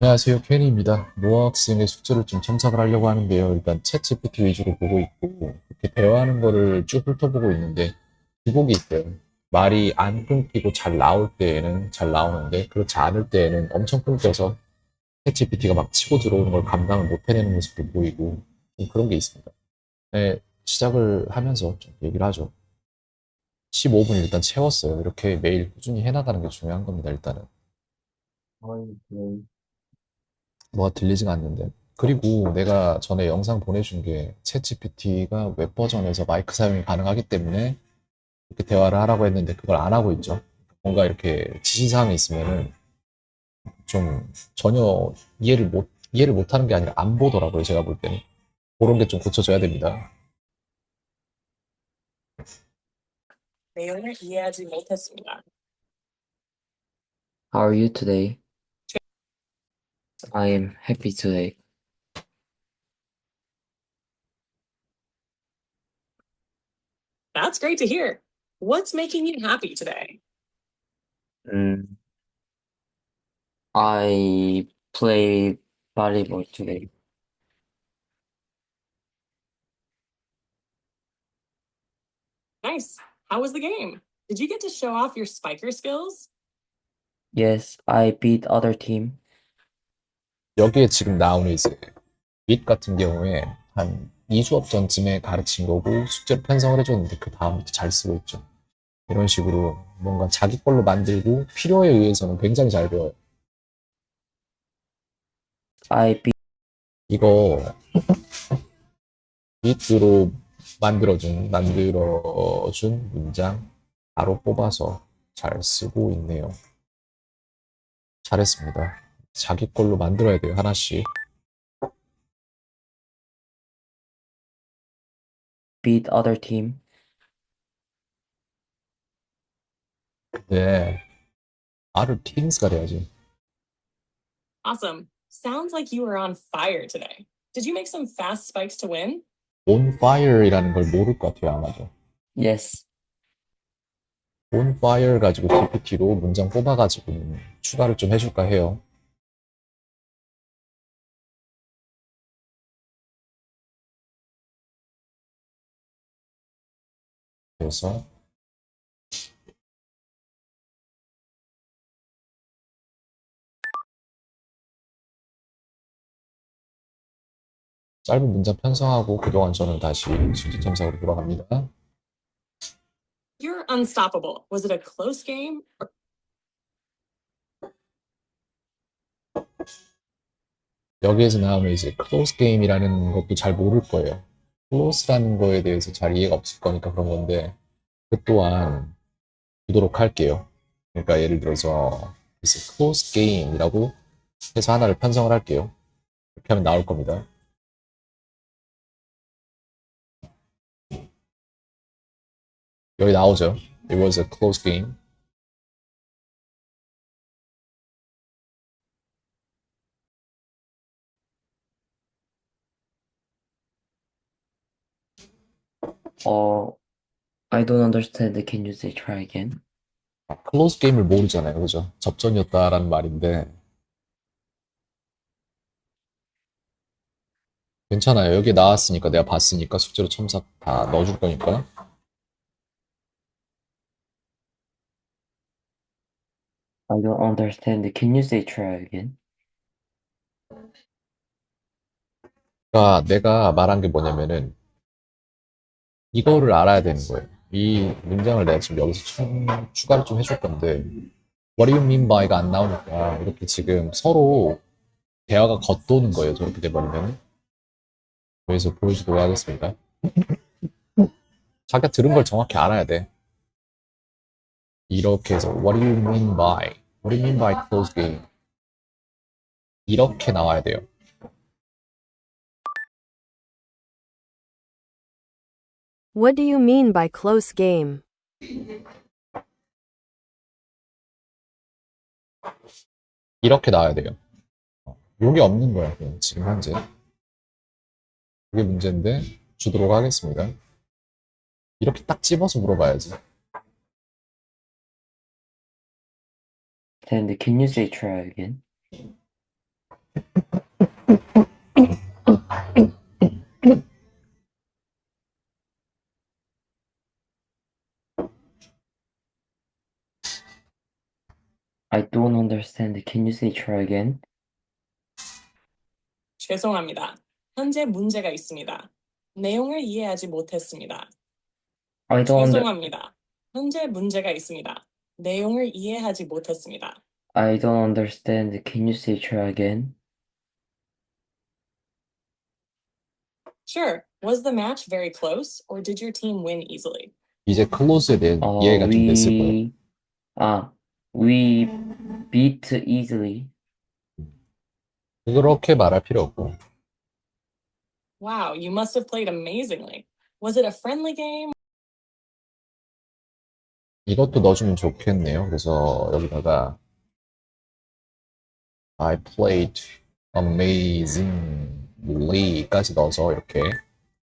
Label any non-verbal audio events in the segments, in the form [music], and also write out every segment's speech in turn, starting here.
안녕하세요, 케니입니다. 노아 학생의 숙제를 좀 첨삭을 하려고 하는데요. 일단 챗 GPT 위주로 보고 있고, 이렇게 대화하는 거를 쭉 훑어보고 있는데, 기복이 있어요. 말이 안 끊기고 잘 나올 때에는 잘 나오는데, 그렇지 않을 때에는 엄청 끊겨서 챗 GPT가 막 치고 들어오는 걸 감당을 못 해내는 모습도 보이고, 좀 그런 게 있습니다. 네, 시작을 하면서 좀 얘기를 하죠. 15분 일단 채웠어요. 이렇게 매일 꾸준히 해나가는 게 중요한 겁니다, 일단은. 뭐가 들리지가 않는데. 그리고 내가 전에 영상 보내준 게 챗GPT가 웹 버전에서 마이크 사용이 가능하기 때문에 이렇게 대화를 하라고 했는데 그걸 안 하고 있죠. 뭔가 이렇게 지시사항이 있으면은 좀 전혀 이해를 못, 이해를 못 하는 게 아니라 안 보더라고요. 제가 볼 때는. 그런 게 좀 고쳐져야 됩니다. 내용을 이해하지 못했습니다. How are you today? I am happy today. That's great to hear. What's making you happy today? Mm, I play volleyball today. Nice. How was the game? Did you get to show off your spiker skills? Yes, I beat other team. 여기에 지금 나오는 이제 밑 같은 경우에 한 2수업 전쯤에 가르친 거고 숙제로 편성을 해줬는데 그 다음부터 잘 쓰고 있죠. 이런 식으로 뭔가 자기 걸로 만들고 필요에 의해서는 굉장히 잘 배워요. I beat 이거 밑으로 만들어준 만들어준 문장 바로 뽑아서 잘 쓰고 있네요. 잘했습니다. 자기 걸로 만들어야 돼요 하나씩. beat other team. 네. Other teams가 돼야지. Awesome. Sounds like you were on fire today. Did you make some fast spikes to win? On fire이라는 걸 모를 것 같아요 아마도. Yes, On fire 가지고 GPT로 문장 뽑아가지고 추가를 좀 해줄까 해요. 그래서 짧은 문장 편성하고 그동안 저는 다시 숙제 첨삭으로 돌아갑니다. You're unstoppable. Was it a close game? 여기에서 나오는 이제 클로스 게임이라는 것도 잘 모를 거예요. 클로스라는 거에 대해서 잘 이해가 없을 거니까 그런 건데 그 또한 두도록 할게요. 그러니까 예를 들어서 클로스 게임이라고 해서 하나를 편성을 할게요. 이렇게 하면 나올 겁니다. 여기 나오죠. It was a close game. Uh, I don't understand. Can you say try again? 클로스 게임을 모르잖아요. 그죠? 접전이었다라는 말인데. 괜찮아요. 여기 나왔으니까 내가 봤으니까 숙제로 첨삭 다 넣어줄 거니까. I don't understand. Can you say try again? 그러니까 내가 말한 게 뭐냐면은 이거를 알아야 되는 거예요. 이 문장을 내가 지금 여기서 참 추가를 좀 해줄 건데 What do you mean by가 안 나오니까 이렇게 지금 서로 대화가 겉도는 거예요. 저렇게 돼버리면 여기서 보여주도록 하겠습니다. 자기가 들은 걸 정확히 알아야 돼. 이렇게 해서 What do you mean by What do you mean by close game 이렇게 나와야 돼요. What do you mean by close game? 이렇게 나와야 돼요. 어, 요게 없는 거야, 그냥 지금 현재. 그게 문제인데, 주도록 하겠습니다. 이렇게 딱 집어서 물어봐야지. And can you say try again? [laughs] I don't understand. Can you say try again? 죄송합니다. 현재 문제가 있습니다. 내용을 이해하지 못했습니다. I don't under 죄송합니다. 현재 문제가 있습니다. 내용을 이해하지 못했습니다. I don't understand. Can you say try again? Sure. Was the match very close or did your team win easily? 이제 클로즈에 대한 어, 이해가 좀 됐을 거예요. we 아 we beat easily. 그렇게 말할 필요 없고 Wow, you must have played amazingly. Was it a friendly game? 이것도 넣어주면 좋겠네요. 그래서 여기다가 I played amazingly까지 넣어서 이렇게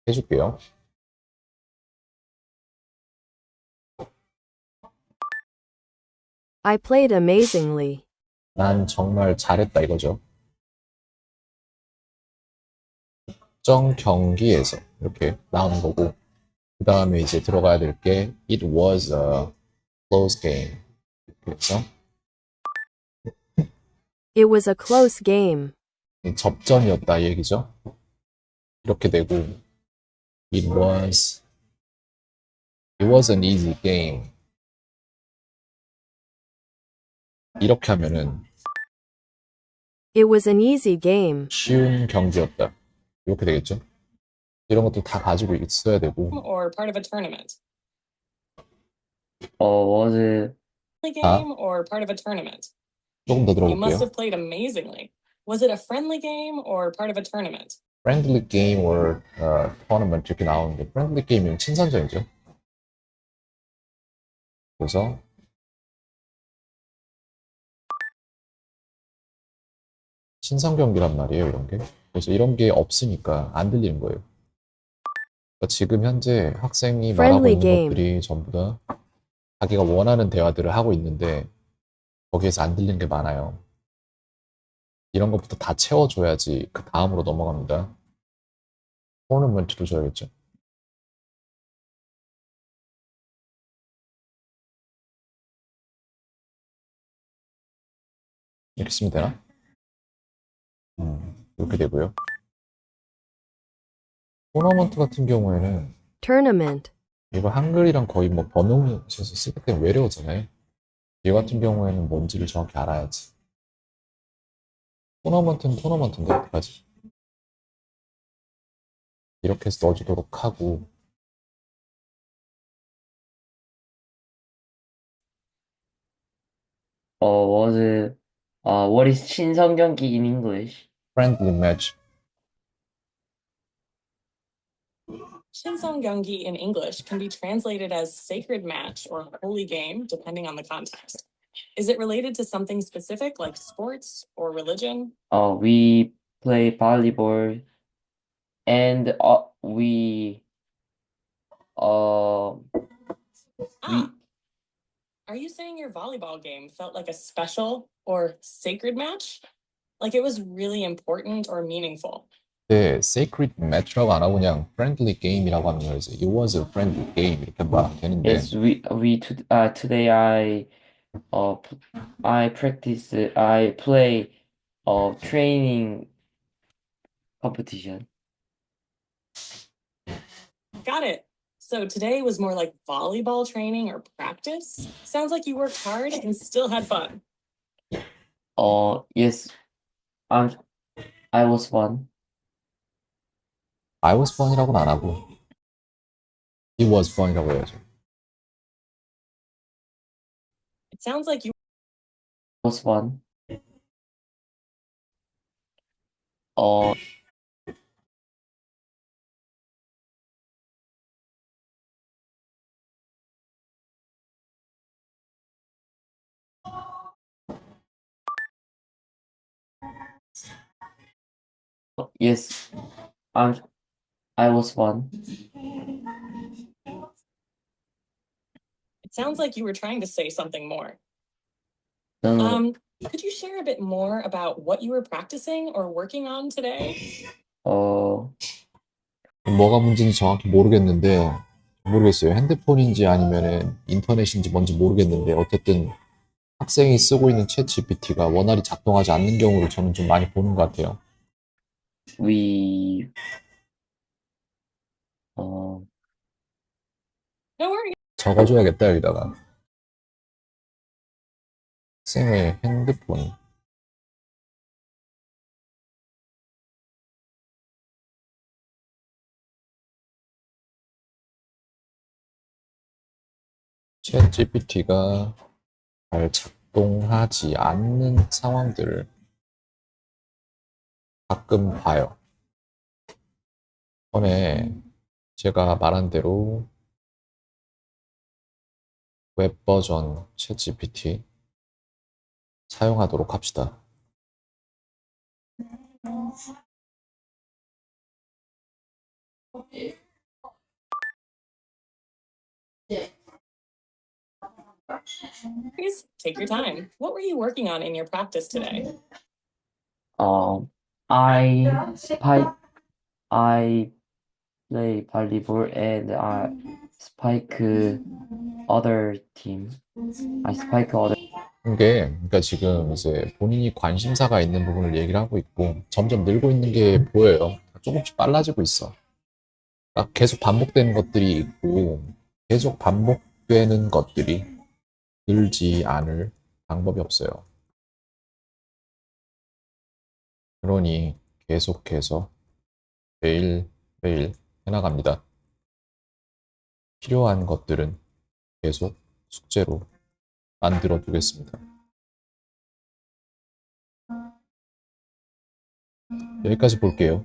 해줄게요. I played amazingly. 난 정말 잘했다 이거죠. 특정 경기에서 이렇게 나오는 거고 그 다음에 이제 들어가야 될 게 It was a close game. 그래서 It was a close game. 접전이었다 이 얘기죠. 이렇게 되고 It was It was an easy game. 이렇게 하면은 It was an easy game. 쉬운 경기였다. 이렇게 되겠죠? 이런 것도 다 가지고 있어야 되고 Or part of a tournament? 어 was Friendly Huh? game or part of a tournament? 조금 더 You must 들어볼게요. have played amazingly. Was it a friendly game or part of a tournament? friendly game or uh, tournament 이렇게 나오는데 friendly game이면 친선전이죠. 그래서 친선 경기란 말이에요, 이런 게. 그래서 이런 게 없으니까 안 들리는 거예요. 그러니까 지금 현재 학생이 말하고 있는 game. 것들이 전부 다 자기가 원하는 대화들을 하고 있는데 거기에서 안 들리는 게 많아요. 이런 것부터 다 채워줘야지 그 다음으로 넘어갑니다. 토너먼트로 줘야겠죠. 이렇게 쓰면 되나? 음, 이렇게 되고요. 토너먼트 같은 경우에는 Tournament. 이거 한글이랑 거의 뭐 번역에서 쓰기 때문에 외래어잖아요. 얘 같은 경우에는 뭔지를 정확히 알아야지. 토너먼트는 토너먼트인데 어떡하지? 이렇게 해서 넣어주도록 하고 어 what is 친선 경기 in English? Friendly match Shinsong Gyeonggi in English can be translated as sacred match or holy game, depending on the context. Is it related to something specific like sports or religion? 어 we play volleyball and uh, we uh Ah. Are you saying your volleyball game felt like a special or sacred match? Like it was really important or meaningful? 네, sacred match라고 안 하고 그냥 friendly game이라고 하면 이제 it was a friendly game 이렇게 말하면 되는데 yes we we to, uh, today I uh p- I practice I play uh training competition. Got it. So today was more like volleyball training or practice? Sounds like you worked hard and still had fun. Uh yes, I'm I was fun. I was fun이라고는 안 하고 it was fun이라고 해야죠. It sounds like you was fun. 어 Yes, I'm I was fun. it sounds like you were trying to say something more. No, no, Um, Could you share a bit more about what you were practicing or working on today? 어, 뭐가 문제인지 정확히 모르겠는데, 모르겠어요. 핸드폰인지 아니면은 인터넷인지 뭔지 모르겠는데, 어쨌든 학생이 쓰고 있는 챗 GPT가 원활히 작동하지 않는 경우를 저는 좀 많이 보는 것 같아요. We, 어. 적어줘야겠다, 여기다가. 학생의 핸드폰. 챗 GPT가 잘 작동하지 않는 상황들을 가끔 봐요. 전에 제가 말한 대로 웹 버전 챗 GPT 사용하도록 합시다. Please take your time. What were you working on in your practice today? um, I spike, I play volleyball and I spike other team. I spike other. 이게 그러니까 지금 이제 본인이 관심사가 있는 부분을 얘기를 하고 있고 점점 늘고 있는 게 보여요. 조금씩 빨라지고 있어. 그러니까 계속 반복되는 것들이 있고 계속 반복되는 것들이 늘지 않을 방법이 없어요. 그러니 계속해서 매일 매일 해나갑니다. 필요한 것들은 계속 숙제로 만들어 두겠습니다. 여기까지 볼게요.